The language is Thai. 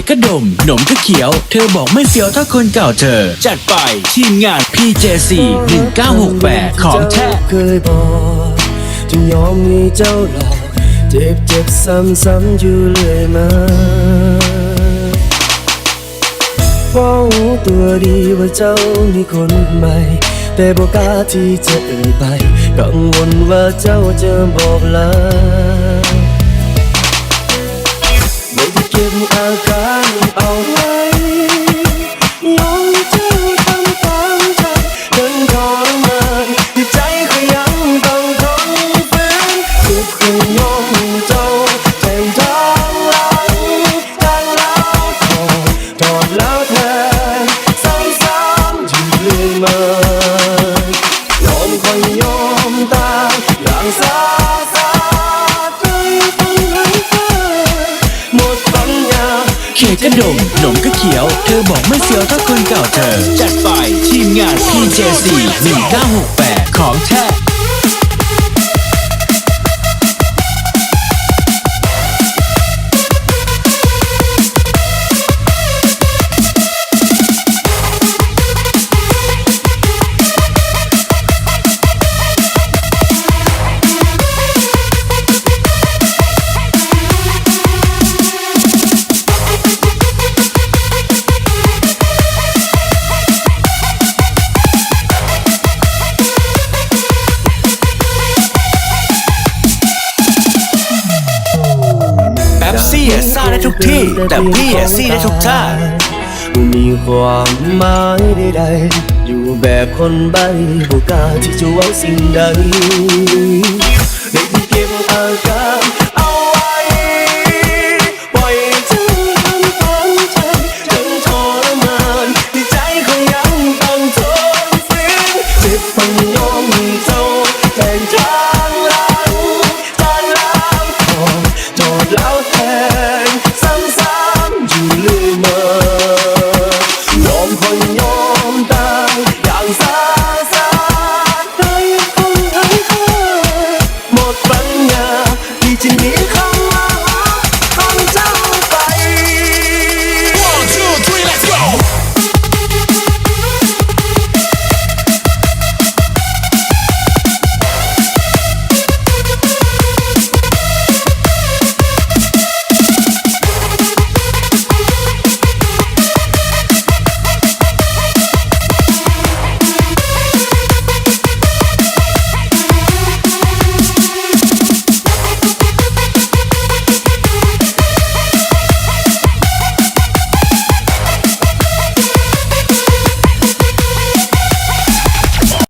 กก็ดม หนมก็เขียว เธอบอกไม่เฟี้ยวเท่าคนเก่าเธอ จัดไปทีมงาน PJC 1968 ของแท้เคยบอกจนยอมให้เจ้าหลอกเจ็บเจ็บซ้ำๆอยู่เรื่อยมาเพราะรู้ตัวดีว่าเจ้ามีคนใหม่ แต่บอกกาที่จะเอ่ยไป กังวลว่าเจ้าจะบอกลา ได้ เค้กก็ดมหนมก็เขียว เธอบอกไม่เสียวถ้าคนเก่าเธอ จัดไปทีมงาน PJC 1968 ของแท้ ทุกที่ แต่พี่อะซี่ได้ทุกท่ามีความหมายใดๆอยู่แบบคนใบ้บุกล้าที่จะหวังสิ่งใด